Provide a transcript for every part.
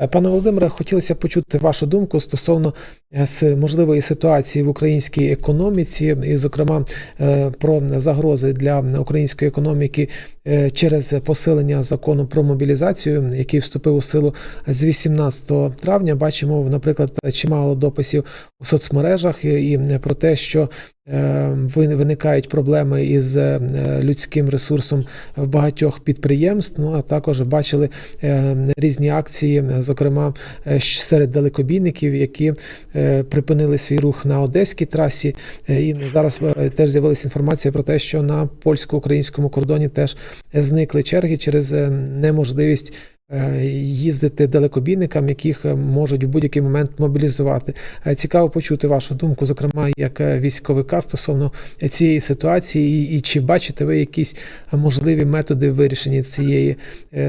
Е, Пане Володимире, хотілося почути вашу думку стосовно е, можливої ситуації в українській економіці, і, зокрема, е, про загрози для української економіки через посилення закону про мобілізацію, який вступив у силу з 18 травня. Бачимо, наприклад, чимало дописів у соцмережах і про те, що виникають проблеми із е, людським ресурсом в багатьох підприємств. Ну а також бачили е, різні акції, зокрема е, серед далекобійників, які е, припинили свій рух на одеській трасі. І зараз теж з'явилася інформація про те, що на польсько-українському кордоні теж зникли черги через неможливість. Е, Їздити далекобійникам, яких е, можуть в будь-який момент мобілізувати. Е, Цікаво почути вашу думку, зокрема, як військовика стосовно цієї ситуації, і, і чи бачите ви якісь можливі методи вирішення цієї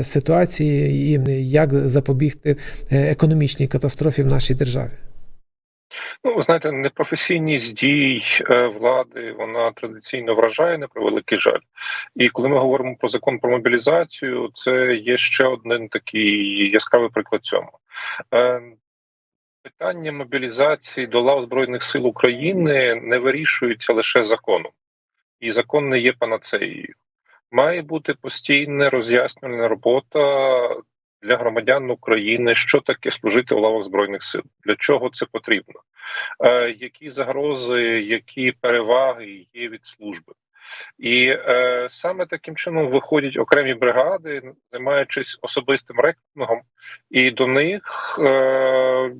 ситуації, і як запобігти економічній катастрофі в нашій державі? Ну, ви знаєте, непрофесійність дій е, влади вона традиційно вражає на превеликий жаль. І коли ми говоримо про закон про мобілізацію, це є ще один такий яскравий приклад цьому. Е, Питання мобілізації до лав Збройних сил України не вирішується лише законом, і закон не є панацеєю. Має бути постійна роз'яснювальна робота для громадян України, що таке служити у лавах збройних сил, для чого це потрібно, е, які загрози, які переваги є від служби. І е, саме таким чином виходять окремі бригади, займаючись особистим рекрутингом, і до них е,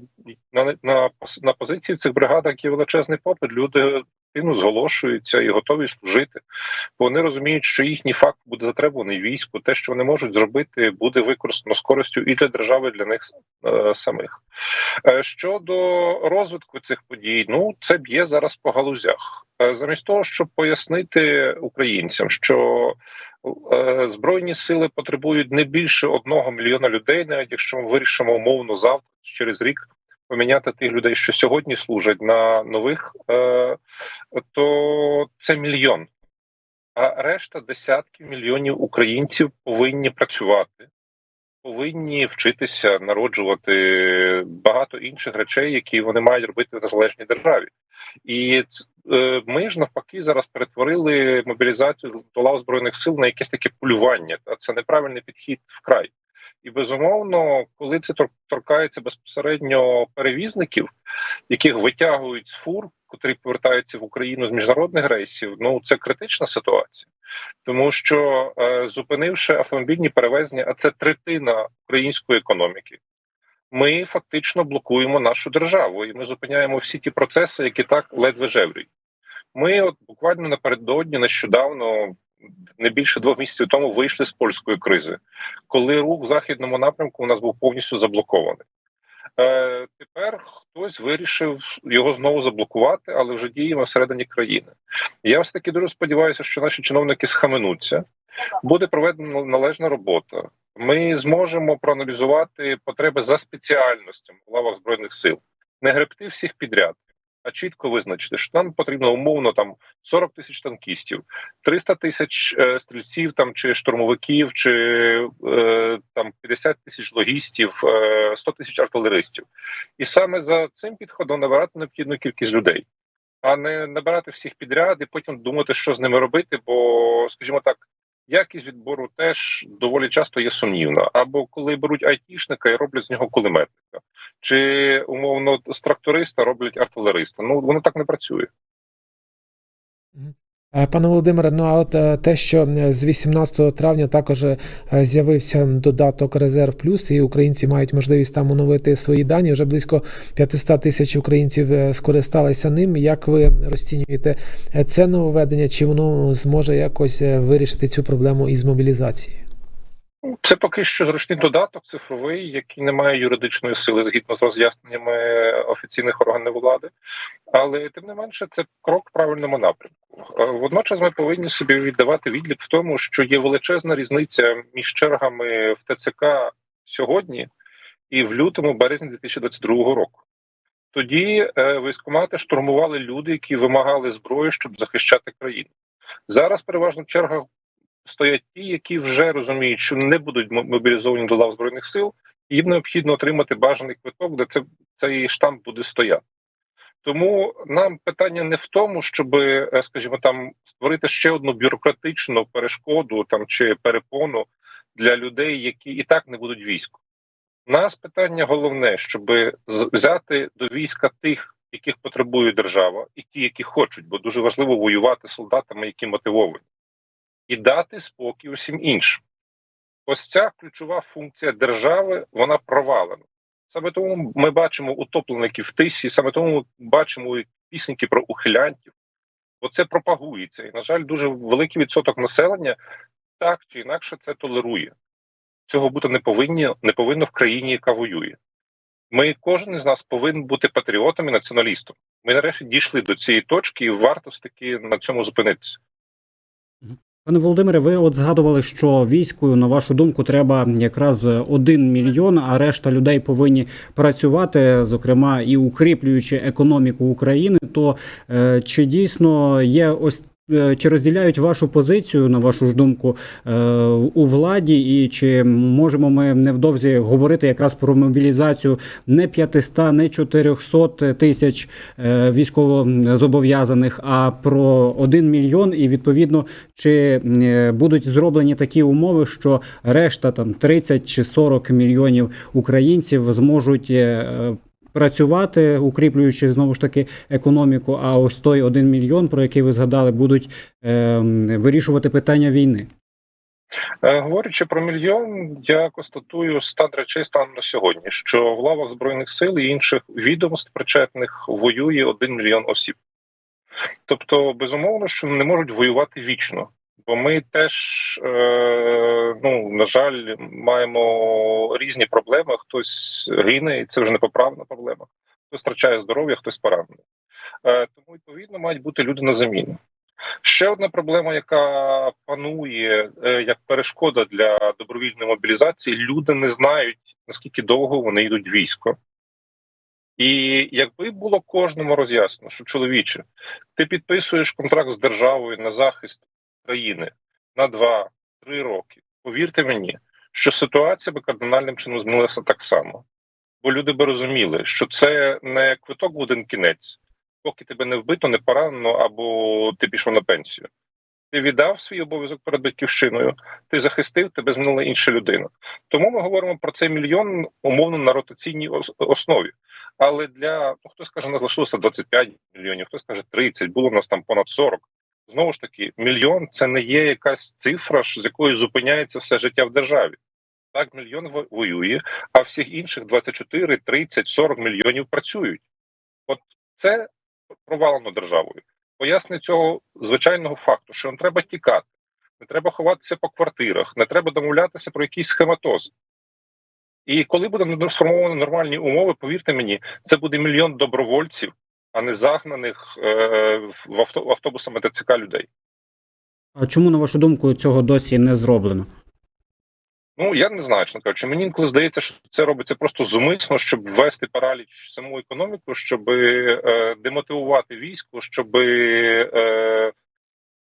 на, на, на позиції в цих бригадах є величезний попит. Люди зголошуються і готові служити, бо вони розуміють, що їхній факт буде затребуваний війську. Те, що вони можуть зробити, буде використано з користю і для держави, і для них е, самих. Е, щодо розвитку цих подій, ну це б'є зараз по галузях. Е, Замість того, щоб пояснити українцям, що е, збройні сили потребують не більше одного мільйона людей, навіть якщо ми вирішимо умовно завтра через рік поміняти тих людей, що сьогодні служать на нових, е, то це мільйон. А решта десятків мільйонів українців повинні працювати, повинні вчитися народжувати багато інших речей, які вони мають робити в незалежній державі. І е, ми ж навпаки зараз перетворили мобілізацію до лав збройних сил на якесь таке полювання. Це неправильний підхід вкрай. І безумовно, коли це торкається безпосередньо перевізників, яких витягують з фур, котрі повертаються в Україну з міжнародних рейсів, ну це критична ситуація, тому що е, зупинивши автомобільні перевезення, а це третина української економіки. Ми фактично блокуємо нашу державу, і ми зупиняємо всі ті процеси, які так ледве жеврюють. Ми, от буквально напередодні, нещодавно, не більше двох місяців тому, вийшли з польської кризи, коли рух в західному напрямку у нас був повністю заблокований. Е, Тепер хтось вирішив його знову заблокувати, але вже діємо всередині країни. Я все таки дуже сподіваюся, що наші чиновники схаменуться, буде проведена належна робота. Ми зможемо проаналізувати потреби за спеціальностями в лавах збройних сил, не гребти всіх підряд, а чітко визначити, що нам потрібно умовно там 40 тисяч танкістів, 300 тисяч е, стрільців там чи штурмовиків, чи е, там 50 тисяч логістів, е, 100 тисяч артилеристів. І саме за цим підходом набирати необхідну кількість людей, а не набирати всіх підряд і потім думати, що з ними робити. Бо, скажімо так, якість відбору теж доволі часто є сумнівна. Або коли беруть айтішника і роблять з нього кулеметника, чи умовно з тракториста роблять артилериста. Ну воно так не працює. Е, Пане Володимире, ну а от е, те, що е, з 18 травня також з'явився додаток Резерв Плюс, і українці мають можливість там оновити свої дані. Вже близько 500 тисяч українців скористалися ним. Як ви розцінюєте це нововведення? Чи воно зможе якось вирішити цю проблему із мобілізацією? Це поки що зручний додаток цифровий, який не має юридичної сили згідно з роз'ясненнями офіційних органів влади, але тим не менше це крок в правильному напрямку. Е, Водночас ми повинні собі віддавати відлік в тому, що є величезна різниця між чергами в ТЦК сьогодні і в лютому березні 2022 року. Тоді е, військкомати штурмували люди, які вимагали зброї, щоб захищати країну. Зараз переважно черга стоять ті, які вже розуміють, що не будуть мобілізовані до лав збройних сил, їм необхідно отримати бажаний квиток, де це, цей штамп буде стояти. Тому нам питання не в тому, щоб, е, скажімо, там створити ще одну бюрократичну перешкоду там чи перепону для людей, які і так не будуть війську. Нас питання головне, щоб взяти до війська тих, яких потребує держава, і ті, які хочуть, бо дуже важливо воювати солдатами, які мотивовані, і дати спокій усім іншим. Ось ця ключова функція держави вона провалена. Саме тому ми бачимо утоплеників в тисі, саме тому ми бачимо пісеньки про ухилянтів, бо це пропагується. І, на жаль, дуже великий відсоток населення так чи інакше це толерує. Цього бути не повинні, не повинно в країні, яка воює. Ми, кожен із нас повинен бути патріотом і націоналістом. Ми нарешті дійшли до цієї точки, і варто таки на цьому зупинитися. Пане Володимире, ви от згадували, що війською, на вашу думку, треба якраз один мільйон, а решта людей повинні працювати, зокрема і укріплюючи економіку України. То е, чи дійсно є ось чи розділяють вашу позицію, на вашу ж думку, е, у владі, і чи можемо ми невдовзі говорити якраз про мобілізацію не 500, не 400 тисяч е, військовозобов'язаних, а про 1 мільйон, і відповідно чи е, будуть зроблені такі умови, що решта там 30 чи 40 мільйонів українців зможуть. Працювати, укріплюючи знову ж таки економіку, а ось той 1 мільйон, про який ви згадали, будуть е, вирішувати питання війни. Е, Говорячи про мільйон, я констатую стан речей станом на сьогодні, що в лавах збройних сил і інших відомств причетних воює один мільйон осіб. Тобто, безумовно, що не можуть воювати вічно. Бо ми теж, е, ну на жаль, маємо різні проблеми. Хтось гине, і це вже непоправна проблема. Хтось втрачає здоров'я, хтось поранений. Е, тому відповідно мають бути люди на заміну. Ще одна проблема, яка панує е, як перешкода для добровільної мобілізації, люди не знають наскільки довго вони йдуть в військо. І якби було кожному роз'яснено, що чоловіче, ти підписуєш контракт з державою на захист країни на 2-3 роки. Повірте мені, що ситуація би кардинальним чином змінилася так само. Бо люди би розуміли, що це не квиток в один кінець, поки тебе не вбито, не поранено, або ти пішов на пенсію. Ти віддав свій обов'язок перед батьківщиною, ти захистив, тебе змінила інша людина. Тому ми говоримо про цей мільйон умовно на ротаційній основі. Але для ну, хтось каже, нас залишилося 25 мільйонів, хтось каже 30, було в нас там понад 40. Знову ж таки, мільйон це не є якась цифра, з якою зупиняється все життя в державі. Так, мільйон воює, а всіх інших 24, 30, 40 мільйонів працюють. От це провалено державою. Пояснення цього звичайного факту, що не треба тікати, не треба ховатися по квартирах, не треба домовлятися про якісь схематози. І коли буде сформовані нормальні умови, повірте мені, це буде мільйон добровольців, а не загнаних е, в авто, автобусами ТЦК людей. А чому, на вашу думку, цього досі не зроблено? Ну я не знаю, чесно кажучи. Мені інколи здається, що це робиться просто зумисно, щоб ввести параліч саму економіку, щоб е, демотивувати військо, щоб е,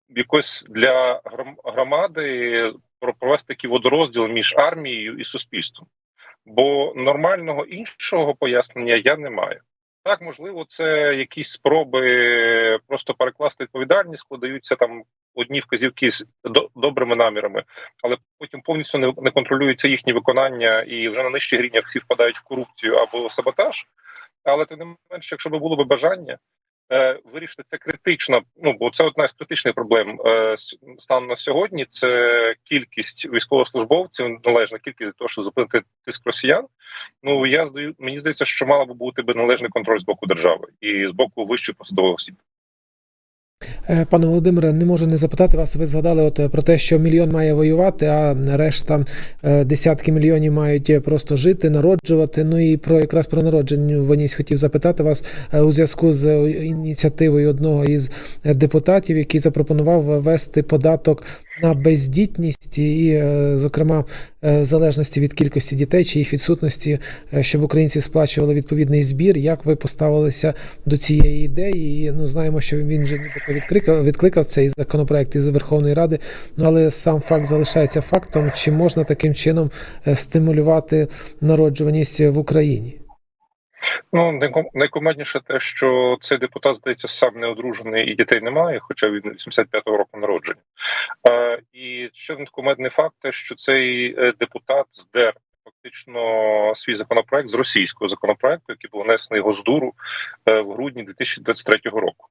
якось для громади провести такий водорозділ між армією і суспільством. Бо нормального іншого пояснення я не маю. Так, можливо, це якісь спроби просто перекласти відповідальність, складаються там одні вказівки з до- добрими намірами, але потім повністю не, не контролюється їхнє виконання, і вже на нижчих рівнях всі впадають в корупцію або саботаж. Але тим не менше, якщо б було б бажання е, вирішити це критично, ну бо це одна з критичних проблем е, станом на сьогодні. Це кількість військовослужбовців, належна кількість для того, щоб зупинити тиск росіян. Ну я здаю, мені здається, що мало би бути би належний контроль з боку держави і з боку вищої посадових осіб. Е, Пане Володимире, не можу не запитати вас. Ви згадали от е, про те, що мільйон має воювати, а решта е, десятки мільйонів мають просто жити, народжувати. Ну і про якраз про народження Ванісь хотів запитати вас у зв'язку з ініціативою одного із депутатів, який запропонував ввести податок на бездітність, і, зокрема, в залежності від кількості дітей чи їх відсутності, щоб українці сплачували відповідний збір. Як ви поставилися до цієї ідеї? Ну знаємо, що він нібито відкрив. Відкликав, відкликав цей законопроект із Верховної Ради. Ну але сам факт залишається фактом, чи можна таким чином е, стимулювати народжуваність в Україні? Ну найкомедніше те, що цей депутат здається сам не одружений і дітей немає, хоча він 85-го року народження. Е, і ще один кумедний факт, те, що цей е, депутат здер фактично свій законопроект з російського законопроекту, який був внесений Госдуру е, в грудні 2023 року.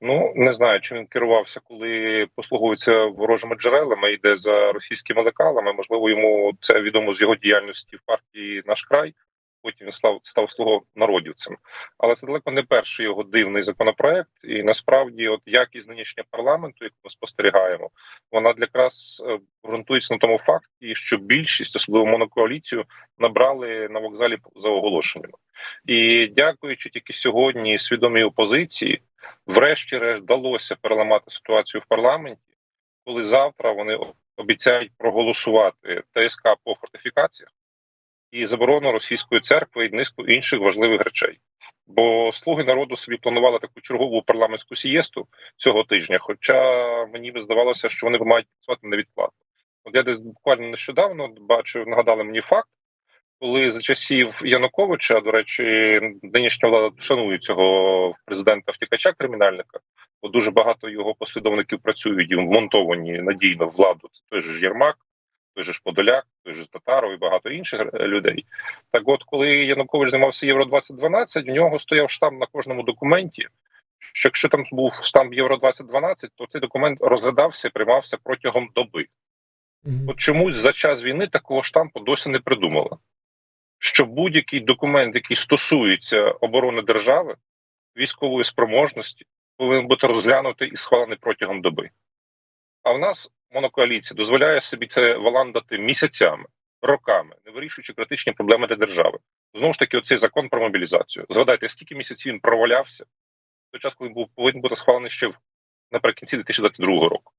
Ну не знаю, чи він керувався, коли послуговується ворожими джерелами, йде за російськими лекалами. Можливо, йому це відомо з його діяльності в партії наш край. Потім він став став слуго народівцем. Але це далеко не перший його дивний законопроект. І насправді, от якість нинішнього парламенту, яку ми спостерігаємо, вона якраз е, ґрунтується на тому факті, що більшість, особливо монокоаліцію, набрали на вокзалі за оголошеннями. І дякуючи тільки сьогодні свідомій опозиції, врешті-решт вдалося переламати ситуацію в парламенті, коли завтра вони обіцяють проголосувати ТСК по фортифікаціях і заборону російської церкви і низку інших важливих речей. Бо слуги народу собі планували таку чергову парламентську сієсту цього тижня. Хоча мені би здавалося, що вони мають працювати невідкладно. От я десь буквально нещодавно бачив, нагадали мені факт, коли за часів Януковича, до речі, нинішня влада шанує цього президента втікача кримінальника, бо дуже багато його послідовників працюють і вмонтовані надійно в владу. Це той же ж Єрмак, той же ж Подоляк, той же Татаров і багато інших людей. Так, от, коли Янукович займався Євро 2012 у нього стояв штамп на кожному документі. Що якщо там був штамп Євро 2012 то цей документ розглядався і приймався протягом доби. От чомусь за час війни такого штампу досі не придумали. Що будь-який документ, який стосується оборони держави, військової спроможності, повинен бути розглянутий і схвалений протягом доби. А в нас монокоаліція дозволяє собі це валандати місяцями, роками, не вирішуючи критичні проблеми для держави. Знову ж таки, оцей закон про мобілізацію. Згадайте, скільки місяців він провалявся той час, коли був повинен бути схвалений ще в наприкінці 2022 року.